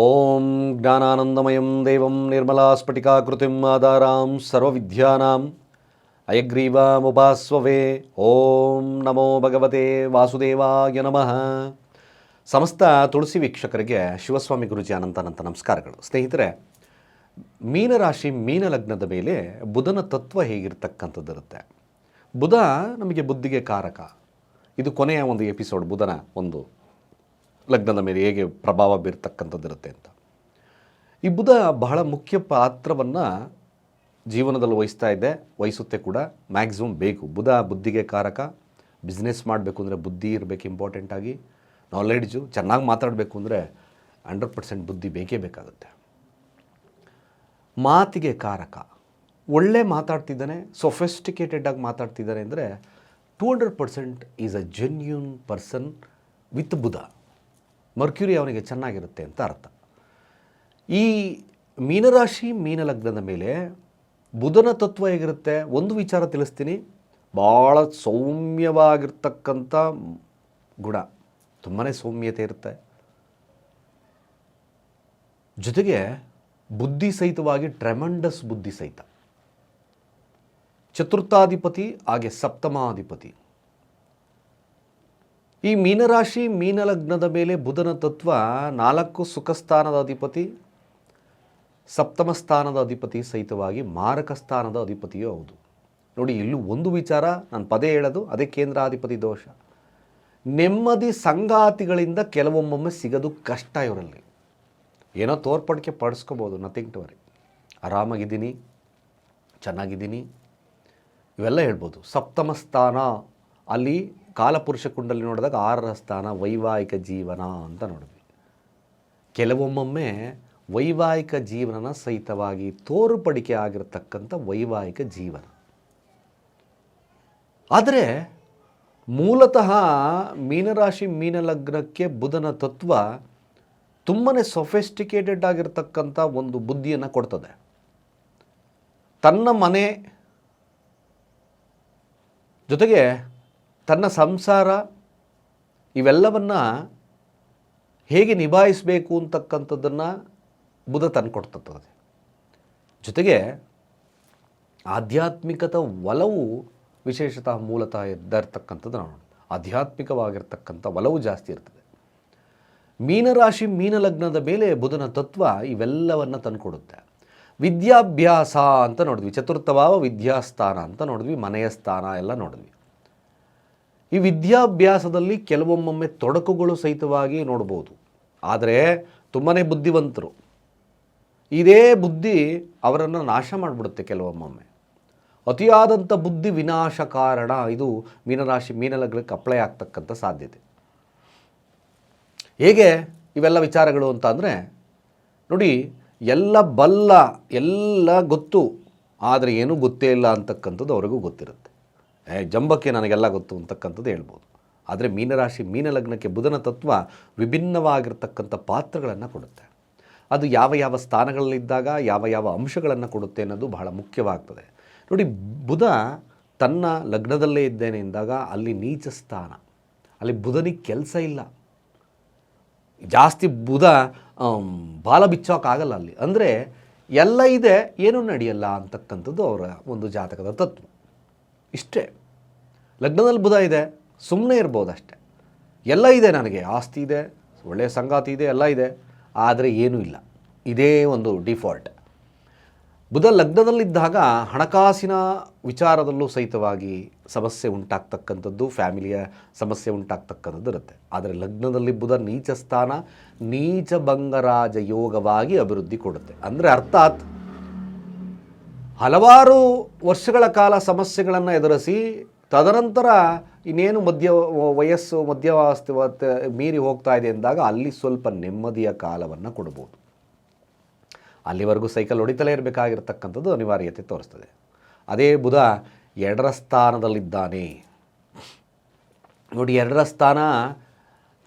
ಓಂ ಜ್ಞಾನಾನಂದಮಯಂ ದೇವಂ ನಿರ್ಮಲಾಸ್ಫಟಿಕಾಕೃತಿಂ ಆಧಾರಾಂ ಸರ್ವವಿದ್ಯಾನಾಂ ಅಯಗ್ರೀವಾಮುಪಾಸ್ವವೇ ಓಂ ನಮೋ ಭಗವತೆ ವಾಸುದೇವಾಯ ನಮಃ ಸಮಸ್ತ ತುಳಸಿ ವೀಕ್ಷಕರಿಗೆ ಶಿವಸ್ವಾಮಿ ಗುರುಜಿ ಅನಂತಾನಂತ ನಮಸ್ಕಾರಗಳು. ಸ್ನೇಹಿತರೆ, ಮೀನರಾಶಿ ಮೀನಲಗ್ನದ ಮೇಲೆ ಬುಧನ ತತ್ವ ಹೇಗಿರ್ತಕ್ಕಂಥದ್ದಿರುತ್ತೆ ಬುಧ ನಮಗೆ ಬುದ್ಧಿಗೆ ಕಾರಕ. ಇದು ಕೊನೆಯ ಒಂದು ಎಪಿಸೋಡ್ ಬುಧನ ಒಂದು ಲಗ್ನದ ಮೇಲೆ ಹೇಗೆ ಪ್ರಭಾವ ಬೀರ್ತಕ್ಕಂಥದ್ದಿರುತ್ತೆ ಅಂತ. ಈ ಬುಧ ಬಹಳ ಮುಖ್ಯ ಪಾತ್ರವನ್ನು ಜೀವನದಲ್ಲಿ ವಹಿಸ್ತಾ ಇದೆ, ವಹಿಸುತ್ತೆ ಕೂಡ. ಮ್ಯಾಕ್ಸಿಮಮ್ ಬೇಕು. ಬುಧ ಬುದ್ಧಿಗೆ ಕಾರಕ. ಬಿಸ್ನೆಸ್ ಮಾಡಬೇಕು ಅಂದರೆ ಬುದ್ಧಿ ಇರಬೇಕು ಇಂಪಾರ್ಟೆಂಟಾಗಿ ನಾಲೆಡ್ಜು ಚೆನ್ನಾಗಿ ಮಾತಾಡಬೇಕು ಅಂದರೆ ಹಂಡ್ರೆಡ್ ಪರ್ಸೆಂಟ್ ಬುದ್ಧಿ ಬೇಕೇ ಬೇಕಾಗುತ್ತೆ. ಮಾತಿಗೆ ಕಾರಕ. ಒಳ್ಳೆ ಮಾತಾಡ್ತಿದ್ದಾನೆ ಸೊಫೆಸ್ಟಿಕೇಟೆಡಾಗಿ ಮಾತಾಡ್ತಿದ್ದಾನೆ ಅಂದರೆ two hundred percent is a genuine person with Budha. Mercury ಅವನಿಗೆ ಚೆನ್ನಾಗಿರುತ್ತೆ ಅಂತ ಅರ್ಥ. ಈ ಮೀನರಾಶಿ ಮೀನ ಲಗ್ನದ ಮೇಲೆ ಬುಧನ ತತ್ವ ಹೇಗಿರುತ್ತೆ? ಒಂದು ವಿಚಾರ ತಿಳಿಸ್ತೀನಿ. ಭಾಳ ಸೌಮ್ಯವಾಗಿರ್ತಕ್ಕಂಥ ಗುಣ. ತುಂಬಾ ಸೌಮ್ಯತೆ ಇರುತ್ತೆ. ಜೊತೆಗೆ ಬುದ್ಧಿ ಸಹಿತವಾಗಿ ಟ್ರೆಮಂಡಸ್ ಬುದ್ಧಿ ಸಹಿತ. ಚತುರ್ಥಾಧಿಪತಿ ಹಾಗೆ ಸಪ್ತಮಾಧಿಪತಿ. ಈ ಮೀನರಾಶಿ ಮೀನಲಗ್ನದ ಮೇಲೆ ಬುಧನ ತತ್ವ ನಾಲ್ಕು ಸುಖಸ್ಥಾನದ ಅಧಿಪತಿ, ಸಪ್ತಮ ಸ್ಥಾನದ ಅಧಿಪತಿ ಸಹಿತವಾಗಿ ಮಾರಕ ಸ್ಥಾನದ ಅಧಿಪತಿಯೂ ಹೌದು. ನೋಡಿ, ಇಲ್ಲೂ ಒಂದು ವಿಚಾರ ನಾನು ಪದೇ ಹೇಳೋದು, ಅದೇ ಕೇಂದ್ರಾಧಿಪತಿ ದೋಷ. ನೆಮ್ಮದಿ ಸಂಗಾತಿಗಳಿಂದ ಕೆಲವೊಮ್ಮೊಮ್ಮೆ ಸಿಗೋದು ಕಷ್ಟ ಇವರಲ್ಲಿ. ಏನೋ ತೋರ್ಪಡಿಕೆ ಪಡಿಸ್ಕೋಬೋದು ನಥಿಂಗ್ ಟು ವರಿ ಆರಾಮಾಗಿದ್ದೀನಿ, ಚೆನ್ನಾಗಿದ್ದೀನಿ, ಇವೆಲ್ಲ ಹೇಳ್ಬೋದು. ಸಪ್ತಮ ಸ್ಥಾನ, ಅಲ್ಲಿ ಕಾಲಪುರುಷ ಕುಂಡಲಿ ನೋಡಿದಾಗ ಆರರ ಸ್ಥಾನ ವೈವಾಹಿಕ ಜೀವನ ಅಂತ ನೋಡಿದ್ವಿ. ಕೆಲವೊಮ್ಮೊಮ್ಮೆ ವೈವಾಹಿಕ ಜೀವನನ ಸಹಿತವಾಗಿ ತೋರುಪಡಿಕೆ ಆಗಿರತಕ್ಕಂಥ ವೈವಾಹಿಕ ಜೀವನ. ಆದರೆ ಮೂಲತಃ ಮೀನರಾಶಿ ಮೀನಲಗ್ನಕ್ಕೆ ಬುಧನ ತತ್ವ ತುಂಬಾ ಸೊಫೆಸ್ಟಿಕೇಟೆಡ್ ಆಗಿರತಕ್ಕಂಥ ಒಂದು ಬುದ್ಧಿಯನ್ನು ಕೊಡ್ತದೆ. ತನ್ನ ಮನೆ ಜೊತೆಗೆ ತನ್ನ ಸಂಸಾರ ಇವೆಲ್ಲವನ್ನು ಹೇಗೆ ನಿಭಾಯಿಸಬೇಕು ಅಂತಕ್ಕಂಥದ್ದನ್ನು ಬುಧ ತಂದುಕೊಡ್ತದೆ ಜೊತೆಗೆ ಆಧ್ಯಾತ್ಮಿಕತ ಒಲವು ವಿಶೇಷತಃ ಮೂಲತಃ ಇದ್ದಿರ್ತಕ್ಕಂಥದ್ದು ನಾವು ಆಧ್ಯಾತ್ಮಿಕವಾಗಿರ್ತಕ್ಕಂಥ ಒಲವು ಜಾಸ್ತಿ ಇರ್ತದೆ. ಮೀನರಾಶಿ ಮೀನಲಗ್ನದ ಮೇಲೆ ಬುಧನ ತತ್ವ ಇವೆಲ್ಲವನ್ನು ತಂದುಕೊಡುತ್ತೆ ವಿದ್ಯಾಭ್ಯಾಸ ಅಂತ ನೋಡಿದ್ವಿ. ಚತುರ್ಥಭಾವ ವಿದ್ಯಾಸ್ಥಾನ ಅಂತ ನೋಡಿದ್ವಿ. ಮನೆಯ ಸ್ಥಾನ ಎಲ್ಲ ನೋಡಿದ್ವಿ. ಈ ವಿದ್ಯಾಭ್ಯಾಸದಲ್ಲಿ ಕೆಲವೊಮ್ಮೊಮ್ಮೆ ತೊಡಕುಗಳು ಸಹಿತವಾಗಿ ನೋಡ್ಬೋದು. ಆದರೆ ತುಂಬಾ ಬುದ್ಧಿವಂತರು. ಇದೇ ಬುದ್ಧಿ ಅವರನ್ನು ನಾಶ ಮಾಡಿಬಿಡುತ್ತೆ ಕೆಲವೊಮ್ಮೊಮ್ಮೆ. ಅತಿಯಾದಂಥ ಬುದ್ಧಿ ವಿನಾಶ ಕಾರಣ ಇದು ಮೀನರಾಶಿ, ಮೀನಲಗ್ನಕ್ಕೆ ಅಪ್ಲೈ ಆಗ್ತಕ್ಕಂಥ ಸಾಧ್ಯತೆ. ಹೇಗೆ ಇವೆಲ್ಲ ವಿಚಾರಗಳು ಅಂತ ಅಂದರೆ, ನೋಡಿ, ಎಲ್ಲ ಬಲ್ಲ, ಎಲ್ಲ ಗೊತ್ತು, ಆದರೆ ಏನೂ ಗೊತ್ತೇ ಇಲ್ಲ ಅಂತಕ್ಕಂಥದ್ದು ಅವ್ರಿಗೂ ಗೊತ್ತಿರುತ್ತೆ. ಜಂಬಕ್ಕೆ ನನಗೆಲ್ಲ ಗೊತ್ತು ಅಂತಕ್ಕಂಥದ್ದು ಹೇಳ್ಬೋದು. ಆದರೆ ಮೀನರಾಶಿ ಮೀನಲಗ್ನಕ್ಕೆ ಬುಧನ ತತ್ವ ವಿಭಿನ್ನವಾಗಿರ್ತಕ್ಕಂಥ ಪಾತ್ರಗಳನ್ನು ಕೊಡುತ್ತೆ. ಅದು ಯಾವ ಯಾವ ಸ್ಥಾನಗಳಲ್ಲಿದ್ದಾಗ ಯಾವ ಯಾವ ಅಂಶಗಳನ್ನು ಕೊಡುತ್ತೆ ಅನ್ನೋದು ಬಹಳ ಮುಖ್ಯವಾಗ್ತದೆ. ನೋಡಿ, ಬುಧ ತನ್ನ ಲಗ್ನದಲ್ಲೇ ಇದ್ದೇನೆ ಎಂದಾಗ ಅಲ್ಲಿ ನೀಚ ಸ್ಥಾನ. ಅಲ್ಲಿ ಬುಧನಿಗೆ ಕೆಲಸ ಇಲ್ಲ. ಜಾಸ್ತಿ ಬುಧ ಬಾಲ ಬಿಚ್ಚೋಕ್ಕಾಗಲ್ಲ ಅಲ್ಲಿ. ಅಂದರೆ ಎಲ್ಲ ಇದೆ, ಏನೂ ನಡೆಯಲ್ಲ ಅಂತಕ್ಕಂಥದ್ದು ಅವರ ಒಂದು ಜಾತಕದ ತತ್ವ. ಇಷ್ಟೇ. ಲಗ್ನದಲ್ಲಿ ಬುಧ ಇದೆ ಸುಮ್ಮನೆ ಇರ್ಬೋದು ಅಷ್ಟೆ. ಎಲ್ಲ ಇದೆ ನನಗೆ. ಆಸ್ತಿ ಇದೆ ಒಳ್ಳೆಯ ಸಂಗಾತಿ ಇದೆ, ಎಲ್ಲ ಇದೆ. ಆದರೆ ಏನೂ ಇಲ್ಲ. ಇದೇ ಒಂದು ಡಿಫಾಲ್ಟ್ ಬುಧ ಲಗ್ನದಲ್ಲಿದ್ದಾಗ ಹಣಕಾಸಿನ ವಿಚಾರದಲ್ಲೂ ಸಹಿತವಾಗಿ ಸಮಸ್ಯೆ ಉಂಟಾಗ್ತಕ್ಕಂಥದ್ದು, ಫ್ಯಾಮಿಲಿಯ ಸಮಸ್ಯೆ ಉಂಟಾಗ್ತಕ್ಕಂಥದ್ದು ಇರುತ್ತೆ. ಆದರೆ ಲಗ್ನದಲ್ಲಿ ಬುಧ ನೀಚ ಸ್ಥಾನ ನೀಚ ಭಂಗರಾಜ ಯೋಗವಾಗಿ ಅಭಿವೃದ್ಧಿ ಕೊಡುತ್ತೆ. ಅಂದರೆ ಅರ್ಥಾತ್ ಹಲವಾರು ವರ್ಷಗಳ ಕಾಲ ಸಮಸ್ಯೆಗಳನ್ನು ಎದುರಿಸಿ ತದನಂತರ ಇನ್ನೇನು ಮಧ್ಯ ವಯಸ್ಸು ಮಧ್ಯಾವಸ್ಥೆ ಮೀರಿ ಹೋಗ್ತಾ ಇದೆ ಎಂದಾಗ ಅಲ್ಲಿ ಸ್ವಲ್ಪ ನೆಮ್ಮದಿಯ ಕಾಲವನ್ನು ಕೊಡ್ಬೋದು. ಅಲ್ಲಿವರೆಗೂ ಸೈಕಲ್ ಹೊಡಿತಲೇ ಇರಬೇಕಾಗಿರ್ತಕ್ಕಂಥದ್ದು ಅನಿವಾರ್ಯತೆ ತೋರಿಸ್ತದೆ. ಅದೇ ಬುಧ ಎರಡರ ಸ್ಥಾನದಲ್ಲಿದ್ದಾನೆ. ನೋಡಿ, ಎರಡರ ಸ್ಥಾನ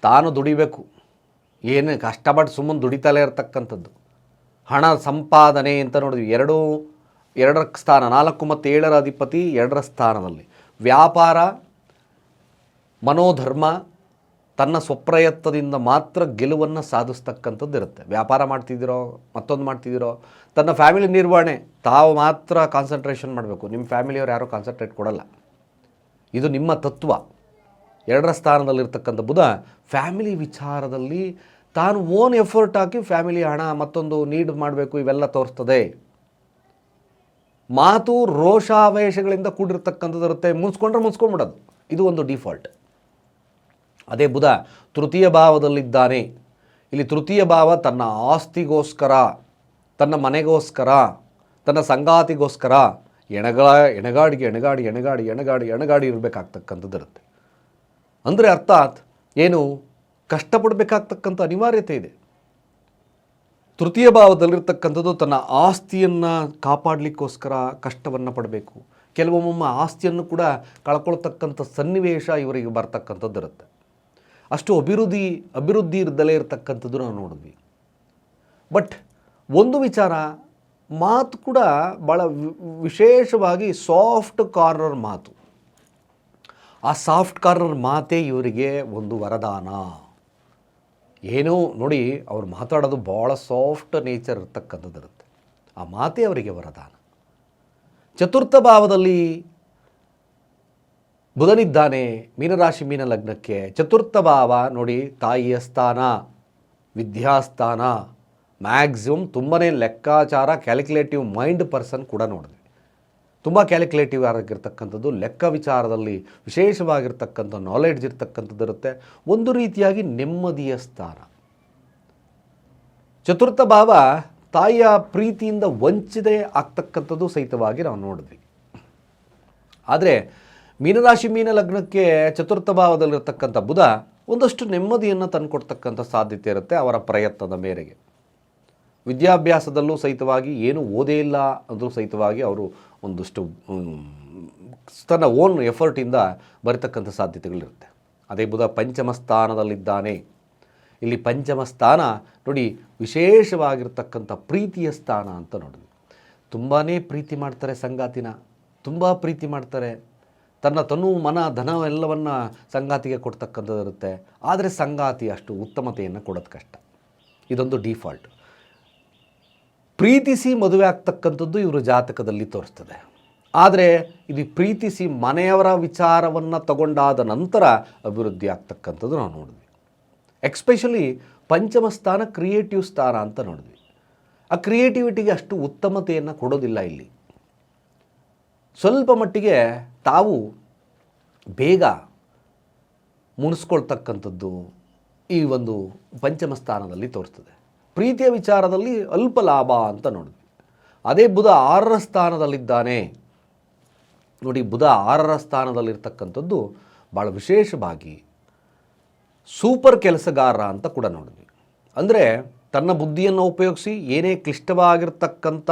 ತಾನು ದುಡಿಬೇಕು. ಏನು ಕಷ್ಟಪಟ್ಟು ಸುಮ್ಮನೆ ದುಡಿತಲೇ ಇರತಕ್ಕಂಥದ್ದು. ಹಣ ಸಂಪಾದನೆ ಅಂತ ನೋಡಿದ್ವಿ. ಎರಡು ಎರಡರ ಸ್ಥಾನ, ನಾಲ್ಕು ಮತ್ತು ಏಳರ ಅಧಿಪತಿ ಎರಡರ ಸ್ಥಾನದಲ್ಲಿ. ವ್ಯಾಪಾರ, ಮನೋಧರ್ಮ, ತನ್ನ ಸ್ವಪ್ರಯತ್ನದಿಂದ ಮಾತ್ರ ಗೆಲುವನ್ನು ಸಾಧಿಸ್ತಕ್ಕಂಥದ್ದು ಇರುತ್ತೆ. ವ್ಯಾಪಾರ ಮಾಡ್ತಿದ್ದೀರೋ, ಮತ್ತೊಂದು ಮಾಡ್ತಿದ್ದೀರೋ, ತನ್ನ ಫ್ಯಾಮಿಲಿ ನಿರ್ವಹಣೆ, ತಾವು ಮಾತ್ರ ಕಾನ್ಸಂಟ್ರೇಷನ್ ಮಾಡಬೇಕು. ನಿಮ್ಮ ಫ್ಯಾಮಿಲಿಯವ್ರು ಯಾರೂ ಕಾನ್ಸಂಟ್ರೇಟ್ ಕೊಡಲ್ಲ. ಇದು ನಿಮ್ಮ ತತ್ವ. ಎರಡರ ಸ್ಥಾನದಲ್ಲಿರ್ತಕ್ಕಂಥ ಬುಧ ಫ್ಯಾಮಿಲಿ ವಿಚಾರದಲ್ಲಿ ತಾನು ಓನ್ ಎಫರ್ಟ್ ಹಾಕಿ ಫ್ಯಾಮಿಲಿ ಹಣ ಮತ್ತೊಂದು ನೀಡ್ ಮಾಡಬೇಕು, ಇವೆಲ್ಲ ತೋರಿಸ್ತದೆ. ಮಾತು ರೋಷಾವೇಶಗಳಿಂದ ಕೂಡಿರ್ತಕ್ಕಂಥದ್ದು ಇರುತ್ತೆ ಮುನ್ಸ್ಕೊಂಡ್ರೆ ಮುನ್ಸ್ಕೊಂಡ್ಬಿಡೋದು ಇದು ಒಂದು ಡಿಫಾಲ್ಟ್ ಅದೇ ಬುಧ ತೃತೀಯ ಭಾವದಲ್ಲಿದ್ದಾನೆ. ಇಲ್ಲಿ ತೃತೀಯ ಭಾವ ತನ್ನ ಆಸ್ತಿಗೋಸ್ಕರ, ತನ್ನ ಮನೆಗೋಸ್ಕರ, ತನ್ನ ಸಂಗಾತಿಗೋಸ್ಕರ ಎಣಗಳ, ಎಣಗಾಡಿಗೆ ಎಣಗಾಡಿ ಎಣಗಾಡಿ ಎಣಗಾಡಿ ಎಣಗಾಡಿ ಇರಬೇಕಾಗ್ತಕ್ಕಂಥದ್ದು ಇರುತ್ತೆ ಅಂದರೆ ಅರ್ಥಾತ್ ಏನು ಕಷ್ಟಪಡಬೇಕಾಗ್ತಕ್ಕಂಥ ಅನಿವಾರ್ಯತೆ ಇದೆ. ತೃತೀಯ ಭಾವದಲ್ಲಿರ್ತಕ್ಕಂಥದ್ದು ತನ್ನ ಆಸ್ತಿಯನ್ನು ಕಾಪಾಡಲಿಕ್ಕೋಸ್ಕರ ಕಷ್ಟವನ್ನು ಪಡಬೇಕು. ಕೆಲವೊಮ್ಮೊಮ್ಮೆ ಆಸ್ತಿಯನ್ನು ಕೂಡ ಕಳ್ಕೊಳ್ತಕ್ಕಂಥ ಸನ್ನಿವೇಶ ಇವರಿಗೆ ಬರ್ತಕ್ಕಂಥದ್ದು ಇರುತ್ತೆ. ಅಷ್ಟು ಅಭಿವೃದ್ಧಿ ಅಭಿವೃದ್ಧಿ ಇರದಲೇ ಇರತಕ್ಕಂಥದ್ದು ನಾವು ನೋಡಿದ್ವಿ. ಬಟ್ ಒಂದು ವಿಚಾರ, ಮಾತು ಕೂಡ ಭಾಳ ವಿಶೇಷವಾಗಿ ಸಾಫ್ಟ್ ಕಾರ್ನರ್ ಮಾತು. ಆ ಸಾಫ್ಟ್ ಕಾರ್ನರ್ ಮಾತೇ ಇವರಿಗೆ ಒಂದು ವರದಾನ. ಏನೋ ನೋಡಿ ಅವ್ರು ಮಾತಾಡೋದು ಭಾಳ ಸಾಫ್ಟ್ ನೇಚರ್ ಇರ್ತಕ್ಕಂಥದ್ದು ಇರುತ್ತೆ. ಆ ಮಾತೇ ಅವರಿಗೆ ವರದಾನ. ಚತುರ್ಥ ಭಾವದಲ್ಲಿ ಬುಧನಿದ್ದಾನೆ, ಮೀನರಾಶಿ, ಮೀನ ಲಗ್ನಕ್ಕೆ. ಚತುರ್ಥ ಭಾವ ನೋಡಿ ತಾಯಿಯ ಸ್ಥಾನ, ವಿದ್ಯಾಸ್ಥಾನ. ಮ್ಯಾಕ್ಸಿಮಮ್ ತುಂಬನೇ ಲೆಕ್ಕಾಚಾರ ಕ್ಯಾಲ್ಕುಲೇಟಿವ್ ಮೈಂಡ್ ಪರ್ಸನ್ ಕೂಡ ನೋಡಿದ್ವಿ ತುಂಬ ಕ್ಯಾಲ್ಕುಲೇಟಿವ್ ಆಗಿರ್ತಕ್ಕಂಥದ್ದು, ಲೆಕ್ಕ ವಿಚಾರದಲ್ಲಿ ವಿಶೇಷವಾಗಿರ್ತಕ್ಕಂಥ ನಾಲೆಡ್ಜ್ ಇರ್ತಕ್ಕಂಥದ್ದು ಇರುತ್ತೆ. ಒಂದು ರೀತಿಯಾಗಿ ನೆಮ್ಮದಿಯ ಸ್ಥಾನ. ಚತುರ್ಥ ಭಾವ, ತಾಯಿಯ ಪ್ರೀತಿಯಿಂದ ವಂಚಿತೆ ಆಗ್ತಕ್ಕಂಥದ್ದು ಸಹಿತವಾಗಿ ನಾವು ನೋಡಿದ್ವಿ. ಆದರೆ, ಮೀನರಾಶಿ ಮೀನ ಲಗ್ನಕ್ಕೆ ಚತುರ್ಥ ಭಾವದಲ್ಲಿರ್ತಕ್ಕಂಥ ಬುಧ ಒಂದಷ್ಟು ನೆಮ್ಮದಿಯನ್ನು ತಂದುಕೊಡ್ತಕ್ಕಂಥ ಸಾಧ್ಯತೆ ಇರುತ್ತೆ ಅವರ ಪ್ರಯತ್ನದ ಮೇರೆಗೆ. ವಿದ್ಯಾಭ್ಯಾಸದಲ್ಲೂ ಸಹಿತವಾಗಿ, ಏನು ಓದೇ ಇಲ್ಲ ಅಂದರೂ ಸಹಿತವಾಗಿ ಅವರು ಒಂದಷ್ಟು ತನ್ನ ಓನ್ ಎಫರ್ಟಿಂದ ಬರತಕ್ಕಂಥ ಸಾಧ್ಯತೆಗಳಿರುತ್ತೆ. ಅದೇ ಬುಧ ಪಂಚಮ ಸ್ಥಾನದಲ್ಲಿದ್ದಾನೆ. ಇಲ್ಲಿ ಪಂಚಮ ಸ್ಥಾನ ನೋಡಿ ವಿಶೇಷವಾಗಿರ್ತಕ್ಕಂಥ ಪ್ರೀತಿಯ ಸ್ಥಾನ ಅಂತ ನೋಡಿದ್ವಿ. ತುಂಬಾ ಪ್ರೀತಿ ಮಾಡ್ತಾರೆ ಸಂಗಾತಿನ. ತುಂಬ ಪ್ರೀತಿ ಮಾಡ್ತಾರೆ. ತನ್ನ ತನು, ಮನ, ಧನ ಎಲ್ಲವನ್ನು ಸಂಗಾತಿಗೆ ಕೊಡ್ತಕ್ಕಂಥದ್ದು ಇರುತ್ತೆ ಆದರೆ ಸಂಗಾತಿ ಅಷ್ಟು ಉತ್ತಮತೆಯನ್ನು ಕೊಡೋದು ಕಷ್ಟ. ಇದೊಂದು ಡಿಫಾಲ್ಟ್. ಪ್ರೀತಿಸಿ ಮದುವೆ ಆಗ್ತಕ್ಕಂಥದ್ದು ಇವರ ಜಾತಕದಲ್ಲಿ ತೋರಿಸ್ತದೆ. ಆದರೆ ಇದು ಪ್ರೀತಿಸಿ ಮನೆಯವರ ವಿಚಾರವನ್ನು ತಗೊಂಡಾದ ನಂತರ ಅಭಿವೃದ್ಧಿ ಆಗ್ತಕ್ಕಂಥದ್ದು ನಾವು ನೋಡಿದ್ವಿ. ಎಕ್ಸ್ಪೆಷಲಿ ಪಂಚಮ ಸ್ಥಾನ ಕ್ರಿಯೇಟಿವ್ ಸ್ಥಾನ ಅಂತ ನೋಡಿದ್ವಿ. ಆ ಕ್ರಿಯೇಟಿವಿಟಿಗೆ ಅಷ್ಟು ಉತ್ತಮತೆಯನ್ನು ಕೊಡೋದಿಲ್ಲ ಇಲ್ಲಿ. ಸ್ವಲ್ಪ ಮಟ್ಟಿಗೆ ತಾವು ಬೇಗ ಮುನಿಸ್ಕೊಳ್ತಕ್ಕಂಥದ್ದು ಈ ಒಂದು ಪಂಚಮ ಸ್ಥಾನದಲ್ಲಿ ತೋರಿಸ್ತದೆ. ಪ್ರೀತಿಯ ವಿಚಾರದಲ್ಲಿ ಅಲ್ಪ ಲಾಭ ಅಂತ ನೋಡಿದ್ವಿ. ಅದೇ ಬುಧ ಆರರ ಸ್ಥಾನದಲ್ಲಿದ್ದಾನೆ. ನೋಡಿ, ಬುಧ ಆರರ ಸ್ಥಾನದಲ್ಲಿರ್ತಕ್ಕಂಥದ್ದು ಭಾಳ ವಿಶೇಷವಾಗಿ ಸೂಪರ್ ಕೆಲಸಗಾರ ಅಂತ ಕೂಡ ನೋಡಿದ್ವಿ. ಅಂದರೆ ತನ್ನ ಬುದ್ಧಿಯನ್ನು ಉಪಯೋಗಿಸಿ, ಏನೇ ಕ್ಲಿಷ್ಟವಾಗಿರ್ತಕ್ಕಂಥ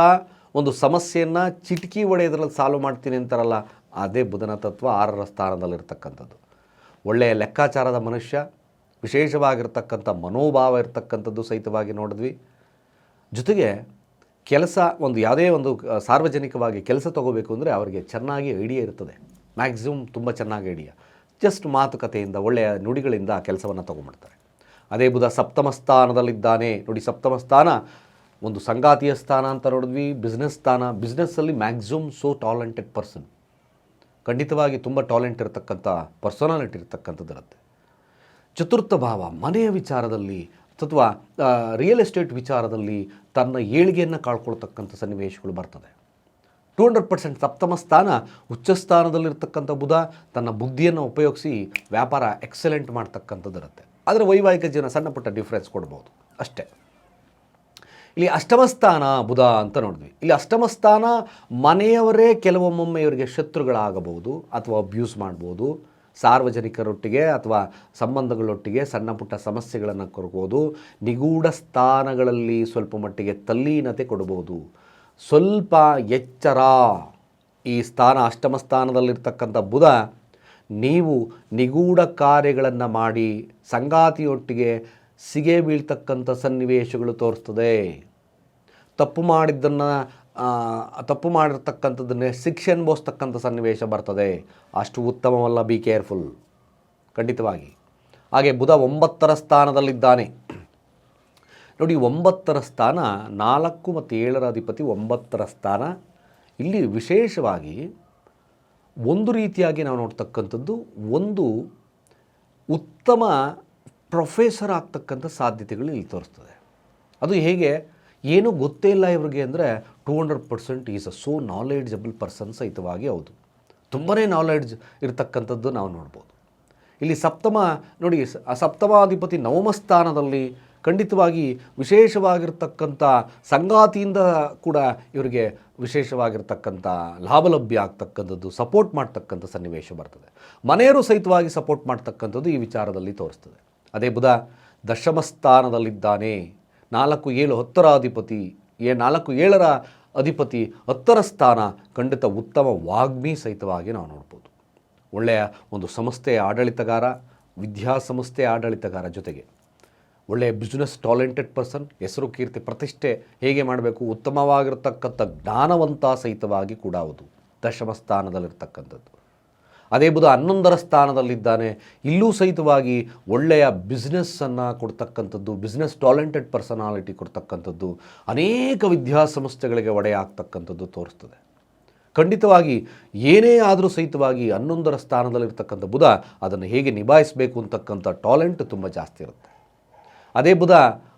ಒಂದು ಸಮಸ್ಯೆಯನ್ನು ಚಿಟಕಿ ಒಡೆಯೋದ್ರಲ್ಲಿ ಸಾಲ್ವ್ ಮಾಡ್ತೀನಿ ಅಂತಾರಲ್ಲ, ಅದೇ ಬುಧನ ತತ್ವ ಆರರ ಸ್ಥಾನದಲ್ಲಿರ್ತಕ್ಕಂಥದ್ದು. ಒಳ್ಳೆಯ ಲೆಕ್ಕಾಚಾರದ ಮನುಷ್ಯ ವಿಶೇಷವಾಗಿರ್ತಕ್ಕಂಥ ಮನೋಭಾವ ಇರ್ತಕ್ಕಂಥದ್ದು ಸಹಿತವಾಗಿ ನೋಡಿದ್ವಿ. ಜೊತೆಗೆ ಕೆಲಸ ಒಂದು ಯಾವುದೇ ಒಂದು ಸಾರ್ವಜನಿಕವಾಗಿ ಕೆಲಸ ತಗೋಬೇಕು ಅಂದರೆ ಅವರಿಗೆ ಚೆನ್ನಾಗಿ ಐಡಿಯಾ ಇರ್ತದೆ. ಮ್ಯಾಕ್ಸಿಮಮ್ ತುಂಬ ಚೆನ್ನಾಗಿ ಐಡಿಯಾ. ಜಸ್ಟ್ ಮಾತುಕತೆಯಿಂದ, ಒಳ್ಳೆಯ ನುಡಿಗಳಿಂದ ಕೆಲಸವನ್ನು ತಗೊಂಡ್ಬಿಡ್ತಾರೆ. ಅದೇ ಬುಧ ಸಪ್ತಮ ಸ್ಥಾನದಲ್ಲಿದ್ದಾನೆ. ನೋಡಿ, ಸಪ್ತಮ ಸ್ಥಾನ ಒಂದು ಸಂಗಾತಿಯ ಸ್ಥಾನ ಅಂತ ನೋಡಿದ್ವಿ ಬಿಸ್ನೆಸ್ ಸ್ಥಾನ. ಬಿಸ್ನೆಸ್ಸಲ್ಲಿ ಮ್ಯಾಕ್ಸಿಮಮ್ ಸೋ ಟ್ಯಾಲೆಂಟೆಡ್ ಪರ್ಸನ್ ಖಂಡಿತವಾಗಿ ತುಂಬ ಟ್ಯಾಲೆಂಟ್ ಇರತಕ್ಕಂಥ ಪರ್ಸನಾಲಿಟಿ ಇರತಕ್ಕಂಥದ್ದು ಇರುತ್ತೆ ಚತುರ್ಥ ಭಾವ, ಮನೆಯ ವಿಚಾರದಲ್ಲಿ ಅಥವಾ ರಿಯಲ್ ಎಸ್ಟೇಟ್ ವಿಚಾರದಲ್ಲಿ ತನ್ನ ಏಳಿಗೆಯನ್ನು ಕಾಳ್ಕೊಳ್ತಕ್ಕಂಥ ಸನ್ನಿವೇಶಗಳು ಬರ್ತದೆ. ಟೂ ಹಂಡ್ರೆಡ್ ಪರ್ಸೆಂಟ್ ಸಪ್ತಮ ಸ್ಥಾನ, ಉಚ್ಚ ಸ್ಥಾನದಲ್ಲಿರ್ತಕ್ಕಂಥ ಬುಧ ತನ್ನ ಬುದ್ಧಿಯನ್ನು ಉಪಯೋಗಿಸಿ ವ್ಯಾಪಾರ ಎಕ್ಸಲೆಂಟ್ ಮಾಡ್ತಕ್ಕಂಥದ್ದು ಇರುತ್ತೆ ಆದರೆ ವೈವಾಹಿಕ ಜೀವನ ಸಣ್ಣ ಪುಟ್ಟ ಡಿಫ್ರೆನ್ಸ್ ಕೊಡ್ಬೋದು. ಅಷ್ಟೇ. ಇಲ್ಲಿ ಅಷ್ಟಮ ಸ್ಥಾನ ಬುಧ ಅಂತ ನೋಡಿದ್ವಿ. ಇಲ್ಲಿ ಅಷ್ಟಮ ಸ್ಥಾನ ಮನೆಯವರೇ ಕೆಲವೊಮ್ಮೊಮ್ಮೆ ಇವರಿಗೆ ಶತ್ರುಗಳಾಗಬಹುದು ಅಥವಾ ಅಬ್ಯೂಸ್ ಮಾಡ್ಬೋದು. ಸಾರ್ವಜನಿಕರೊಟ್ಟಿಗೆ ಅಥವಾ ಸಂಬಂಧಗಳೊಟ್ಟಿಗೆ ಸಣ್ಣ ಪುಟ್ಟ ಸಮಸ್ಯೆಗಳನ್ನು ಕೊಡ್ಬೋದು. ನಿಗೂಢ ಸ್ಥಾನಗಳಲ್ಲಿ ಸ್ವಲ್ಪ ಮಟ್ಟಿಗೆ ತಲ್ಲೀನತೆ ಕೊಡ್ಬೋದು. ಸ್ವಲ್ಪ ಎಚ್ಚರ. ಈ ಸ್ಥಾನ ಅಷ್ಟಮ ಸ್ಥಾನದಲ್ಲಿರ್ತಕ್ಕಂಥ ಬುಧ ನೀವು ನಿಗೂಢ ಕಾರ್ಯಗಳನ್ನು ಮಾಡಿ ಸಂಗಾತಿಯೊಟ್ಟಿಗೆ ಸಿಗೆ ಬೀಳ್ತಕ್ಕಂಥ ಸನ್ನಿವೇಶಗಳು ತೋರಿಸ್ತದೆ. ತಪ್ಪು ಮಾಡಿದ್ದನ್ನು ತಪ್ಪು ಮಾಡಿರ್ತಕ್ಕಂಥದ್ದನ್ನೇ ಶಿಕ್ಷೆ ಅನುಭವಿಸ್ತಕ್ಕಂಥ ಸನ್ನಿವೇಶ ಬರ್ತದೆ. ಅಷ್ಟು ಉತ್ತಮವಲ್ಲ ಬಿ ಕೇರ್ಫುಲ್ ಖಂಡಿತವಾಗಿ. ಹಾಗೆ ಬುಧ ಒಂಬತ್ತರ ಸ್ಥಾನದಲ್ಲಿದ್ದಾನೆ. ನೋಡಿ, ಒಂಬತ್ತರ ಸ್ಥಾನ, ನಾಲ್ಕು ಮತ್ತು ಏಳರ ಅಧಿಪತಿ ಒಂಬತ್ತರ ಸ್ಥಾನ. ಇಲ್ಲಿ ವಿಶೇಷವಾಗಿ ಒಂದು ರೀತಿಯಾಗಿ ನಾವು ನೋಡ್ತಕ್ಕಂಥದ್ದು, ಒಂದು ಉತ್ತಮ ಪ್ರೊಫೆಸರ್ ಆಗ್ತಕ್ಕಂಥ ಸಾಧ್ಯತೆಗಳು ಇಲ್ಲಿ ತೋರಿಸ್ತದೆ. ಅದು ಹೇಗೆ? ಏನೂ ಗೊತ್ತೇ ಇಲ್ಲ ಇವ್ರಿಗೆ ಅಂದರೆ two hundred percent is a so knowledgeable person ಸಹಿತವಾಗಿ ಹೌದು. ತುಂಬಾ ನಾಲೆಡ್ಜ್ ಇರತಕ್ಕಂಥದ್ದು ನಾವು ನೋಡ್ಬೋದು. ಇಲ್ಲಿ ಸಪ್ತಮ, ನೋಡಿ ಸಪ್ತಮಾಧಿಪತಿ ನವಮ ಸ್ಥಾನದಲ್ಲಿ ಖಂಡಿತವಾಗಿ ವಿಶೇಷವಾಗಿರ್ತಕ್ಕಂಥ ಸಂಗಾತಿಯಿಂದ ಕೂಡ ಇವರಿಗೆ ವಿಶೇಷವಾಗಿರ್ತಕ್ಕಂಥ ಲಾಭಲಭ್ಯ ಆಗ್ತಕ್ಕಂಥದ್ದು, ಸಪೋರ್ಟ್ ಮಾಡ್ತಕ್ಕಂಥ ಸನ್ನಿವೇಶ ಬರ್ತದೆ. ಮನೆಯವರು ಸಹಿತವಾಗಿ ಸಪೋರ್ಟ್ ಮಾಡ್ತಕ್ಕಂಥದ್ದು ಈ ವಿಚಾರದಲ್ಲಿ ತೋರಿಸ್ತದೆ. ಅದೇ ಬುಧ, ದಶಮ ಸ್ಥಾನದಲ್ಲಿದ್ದಾನೆ. ನಾಲ್ಕು ಏಳು ಹತ್ತರ ಅಧಿಪತಿ, ಏ ನಾಲ್ಕು ಏಳರ ಅಧಿಪತಿ, ಹತ್ತರ ಸ್ಥಾನ ಖಂಡಿತ ಉತ್ತಮ ವಾಗ್ಮಿ ಸಹಿತವಾಗಿ ನಾವು ನೋಡ್ಬೋದು. ಒಳ್ಳೆಯ ಒಂದು ಸಂಸ್ಥೆಯ ಆಡಳಿತಗಾರ ವಿದ್ಯಾಸಂಸ್ಥೆಯ ಆಡಳಿತಗಾರ ಜೊತೆಗೆ. ಒಳ್ಳೆಯ ಬಿಸ್ನೆಸ್ ಟಾಲೆಂಟೆಡ್ ಪರ್ಸನ್ ಹೆಸರು ಕೀರ್ತಿ ಪ್ರತಿಷ್ಠೆ ಹೇಗೆ ಮಾಡಬೇಕು, ಉತ್ತಮವಾಗಿರ್ತಕ್ಕಂಥ ಜ್ಞಾನವಂತ ಸಹಿತವಾಗಿ ಕೂಡ ಹೌದು ದಶಮ ಸ್ಥಾನದಲ್ಲಿರ್ತಕ್ಕಂಥದ್ದು. ಅದೇ ಬುಧ ಹನ್ನೊಂದರ ಸ್ಥಾನದಲ್ಲಿದ್ದಾನೆ. ಇಲ್ಲೂ ಸಹಿತವಾಗಿ ಒಳ್ಳೆಯ ಬಿಸ್ನೆಸ್ಸನ್ನು ಕೊಡ್ತಕ್ಕಂಥದ್ದು ಬಿಸ್ನೆಸ್ ಟಾಲೆಂಟೆಡ್ ಪರ್ಸನಾಲಿಟಿ ಕೊಡ್ತಕ್ಕಂಥದ್ದು, ಅನೇಕ ವಿದ್ಯಾಸಂಸ್ಥೆಗಳಿಗೆ ಒಡೆಯ ಆಗ್ತಕ್ಕಂಥದ್ದು ತೋರಿಸ್ತದೆ. ಖಂಡಿತವಾಗಿ ಏನೇ ಆದರೂ ಸಹಿತವಾಗಿ ಹನ್ನೊಂದರ ಸ್ಥಾನದಲ್ಲಿರ್ತಕ್ಕಂಥ ಬುಧ ಅದನ್ನು ಹೇಗೆ ನಿಭಾಯಿಸಬೇಕು ಅಂತಕ್ಕಂಥ ಟಾಲೆಂಟ್ ತುಂಬ ಜಾಸ್ತಿ ಇರುತ್ತೆ. ಅದೇ ಬುಧ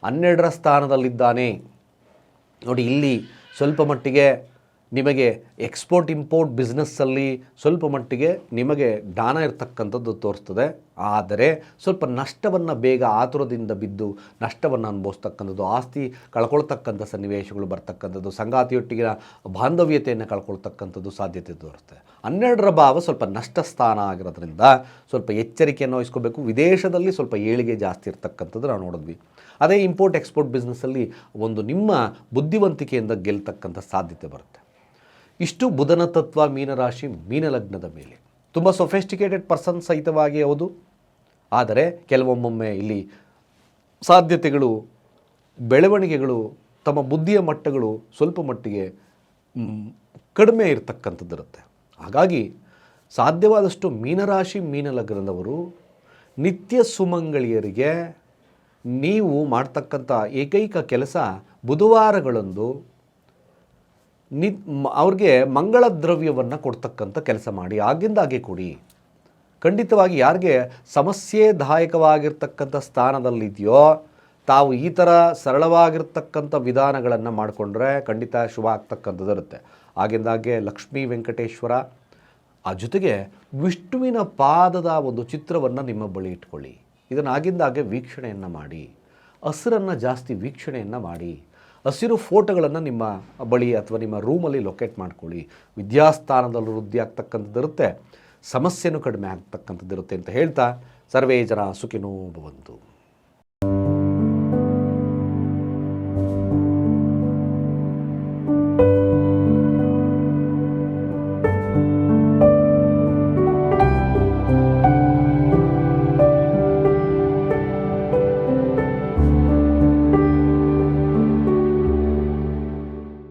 ಹನ್ನೆರಡರ ಸ್ಥಾನದಲ್ಲಿದ್ದಾನೆ. ನೋಡಿ, ಇಲ್ಲಿ ಸ್ವಲ್ಪ ಮಟ್ಟಿಗೆ ನಿಮಗೆ ಎಕ್ಸ್ಪೋರ್ಟ್ ಇಂಪೋರ್ಟ್ ಬಿಸ್ನೆಸ್ಸಲ್ಲಿ ಸ್ವಲ್ಪ ಮಟ್ಟಿಗೆ ನಿಮಗೆ ಜ್ಞಾನ ಇರ್ತಕ್ಕಂಥದ್ದು ತೋರಿಸ್ತದೆ ಆದರೆ ಸ್ವಲ್ಪ ನಷ್ಟವನ್ನು ಬೇಗ ಆತುರದಿಂದ ಬಿದ್ದು ನಷ್ಟವನ್ನು ಅನುಭವಿಸ್ತಕ್ಕಂಥದ್ದು, ಆಸ್ತಿ ಕಳ್ಕೊಳ್ತಕ್ಕಂಥ ಸನ್ನಿವೇಶಗಳು ಬರ್ತಕ್ಕಂಥದ್ದು, ಸಂಗಾತಿಯೊಟ್ಟಿಗಿನ ಬಾಂಧವ್ಯತೆಯನ್ನು ಕಳ್ಕೊಳ್ತಕ್ಕಂಥದ್ದು ಸಾಧ್ಯತೆ ತೋರಿಸ್ತದೆ ಹನ್ನೆರಡರ ಭಾವ ಸ್ವಲ್ಪ ನಷ್ಟ ಸ್ಥಾನ ಆಗಿರೋದ್ರಿಂದ ಸ್ವಲ್ಪ ಎಚ್ಚರಿಕೆಯನ್ನು ವಹಿಸ್ಕೋಬೇಕು. ವಿದೇಶದಲ್ಲಿ ಸ್ವಲ್ಪ ಏಳಿಗೆ ಜಾಸ್ತಿ ಇರ್ತಕ್ಕಂಥದ್ದು ನಾವು ನೋಡಿದ್ವಿ. ಅದೇ ಇಂಪೋರ್ಟ್ ಎಕ್ಸ್ಪೋರ್ಟ್ ಬಿಸ್ನೆಸ್ಸಲ್ಲಿ ಒಂದು ನಿಮ್ಮ ಬುದ್ಧಿವಂತಿಕೆಯಿಂದ ಗೆಲ್ತಕ್ಕಂಥ ಸಾಧ್ಯತೆ ಬರುತ್ತೆ. ಇಷ್ಟು ಬುಧನ ತತ್ವ ಮೀನರಾಶಿ ಮೀನಲಗ್ನದ ಮೇಲೆ. ತುಂಬ ಸೊಫೆಸ್ಟಿಕೇಟೆಡ್ ಪರ್ಸನ್ ಸಹಿತವಾಗಿ ಹೌದು. ಆದರೆ ಕೆಲವೊಮ್ಮೊಮ್ಮೆ ಇಲ್ಲಿ ಸಾಧ್ಯತೆಗಳು, ಬೆಳವಣಿಗೆಗಳು, ತಮ್ಮ ಬುದ್ಧಿಯ ಮಟ್ಟಗಳು ಸ್ವಲ್ಪ ಮಟ್ಟಿಗೆ ಕಡಿಮೆ ಇರತಕ್ಕಂಥದ್ದಿರುತ್ತೆ. ಹಾಗಾಗಿ ಸಾಧ್ಯವಾದಷ್ಟು ಮೀನರಾಶಿ ಮೀನಲಗ್ನದವರು ನಿತ್ಯ ಸುಮಂಗಳಿಯರಿಗೆ ನೀವು ಮಾಡ್ತಕ್ಕಂಥ ಏಕೈಕ ಕೆಲಸ ಬುಧವಾರಗಳಂದು ನಿ ಅವ್ರಿಗೆ ಮಂಗಳ ದ್ರವ್ಯವನ್ನು ಕೊಡ್ತಕ್ಕಂಥ ಕೆಲಸ ಮಾಡಿ, ಆಗಿಂದಾಗೆ ಕೊಡಿ. ಖಂಡಿತವಾಗಿ ಯಾರಿಗೆ ಸಮಸ್ಯೆದಾಯಕವಾಗಿರ್ತಕ್ಕಂಥ ಸ್ಥಾನದಲ್ಲಿದೆಯೋ, ತಾವು ಈ ಥರ ಸರಳವಾಗಿರ್ತಕ್ಕಂಥ ವಿಧಾನಗಳನ್ನು ಮಾಡಿಕೊಂಡ್ರೆ ಖಂಡಿತ ಶುಭ ಆಗ್ತಕ್ಕಂಥದ್ದು ಇರುತ್ತೆ. ಆಗಿಂದಾಗೆ ಲಕ್ಷ್ಮೀ ವೆಂಕಟೇಶ್ವರ, ಆ ಜೊತೆಗೆ ವಿಷ್ಣುವಿನ ಪಾದದ ಒಂದು ಚಿತ್ರವನ್ನು ನಿಮ್ಮ ಬಳಿ ಇಟ್ಕೊಳ್ಳಿ. ಇದನ್ನು ಆಗಿಂದಾಗೆ ವೀಕ್ಷಣೆಯನ್ನು ಮಾಡಿ, ಹಸಿರನ್ನು ಜಾಸ್ತಿ ವೀಕ್ಷಣೆಯನ್ನು ಮಾಡಿ. ಹಸಿರು ಫೋಟೋಗಳನ್ನು ನಿಮ್ಮ ಬಳಿ ಅಥವಾ ನಿಮ್ಮ ರೂಮಲ್ಲಿ ಲೊಕೇಟ್ ಮಾಡ್ಕೊಳ್ಳಿ. ವಿದ್ಯಾಸ್ಥಾನದಲ್ಲಿ ವೃದ್ಧಿ ಆಗ್ತಕ್ಕಂಥದ್ದು ಇರುತ್ತೆ. ಸಮಸ್ಯೆನೂ ಕಡಿಮೆ ಆಗ್ತಕ್ಕಂಥದ್ದು ಇರುತ್ತೆ ಅಂತ ಹೇಳ್ತಾ ಸರ್ವೇ ಜನ ಸುಖಿನೋ ಭವಂತು